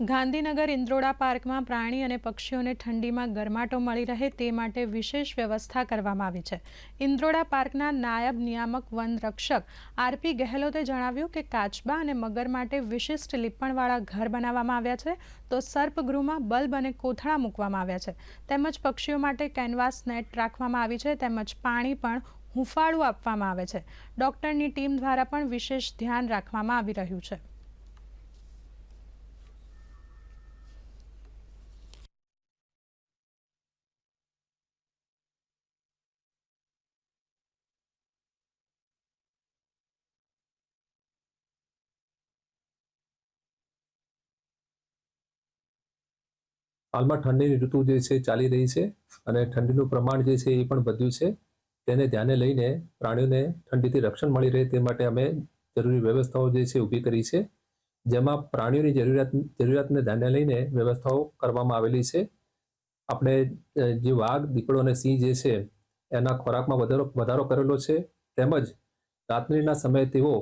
ગાંધીનગર ઇન્દ્રોડા પાર્કમાં પ્રાણી અને પક્ષીઓને ઠંડીમાં ગરમાટો મળી રહે તે માટે વિશેષ વ્યવસ્થા કરવામાં આવી છે. ઇન્દ્રોડા પાર્કના નાયબ નિયામક વન રક્ષક આરપી ગહેલોતે જણાવ્યું કે કાચબા અને મગર માટે વિશિષ્ટ લીપણવાળા ઘર બનાવવામાં આવ્યા છે. તો સર્પગૃહમાં બલ્બ અને કોથળા મૂકવામાં આવ્યા છે. તેમજ પક્ષીઓ માટે કેનવાસ નેટ રાખવામાં આવી છે. તેમજ પાણી પણ હુંફાળું આપવામાં આવે છે. ડોક્ટરની ટીમ દ્વારા પણ વિશેષ ધ્યાન રાખવામાં આવી રહ્યું છે. હાલમાં ઠંડીની ઋતુ જે છે ચાલી રહી છે અને ઠંડીનું પ્રમાણ જે છે એ પણ વધ્યું છે. તેને ધ્યાને લઈને પ્રાણીઓને ઠંડીથી રક્ષણ મળી રહે તે માટે અમે જરૂરી વ્યવસ્થાઓ જે છે ઊભી કરી છે. જેમાં પ્રાણીઓની જરૂરિયાત, જરૂરિયાતને ધ્યાને લઈને વ્યવસ્થાઓ કરવામાં આવેલી છે. આપણે જે વાઘ, દીપડો અને સિંહ જે છે એના ખોરાકમાં વધારો વધારો કરેલો છે. તેમજ રાત્રિના સમયે તેઓ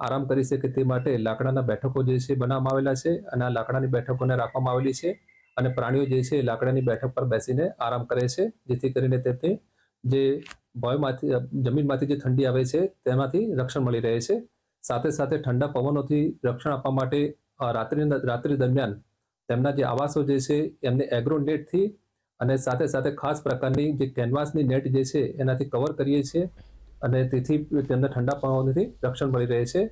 આરામ કરી શકે તે માટે લાકડાના બેઠકો જે છે બનાવવામાં આવેલા છે અને આ લાકડાની બેઠકોને રાખવામાં આવેલી છે. અને પ્રાણીઓ જે છે લાકડાની બેઠક પર બેસીને આરામ કરે છે, જેથી કરીને તેમને જે ભયમાંથી જમીનમાંથી જે ઠંડી આવે છે, તેમાંથી રક્ષણ મળી રહે છે. સાથે સાથે ઠંડા પવનોથી રક્ષણ આપવા માટે રાત્રિ રાત્રિ દરમિયાન તેમના જે આવાસો જે છે એમને એગ્રો નેટથી અને સાથે સાથે ખાસ પ્રકારની જે કેનવાસની નેટ જે છે એનાથી કવર કરીએ છીએ અને તેથી તેમને ઠંડા પવનોથી રક્ષણ મળી રહે છે.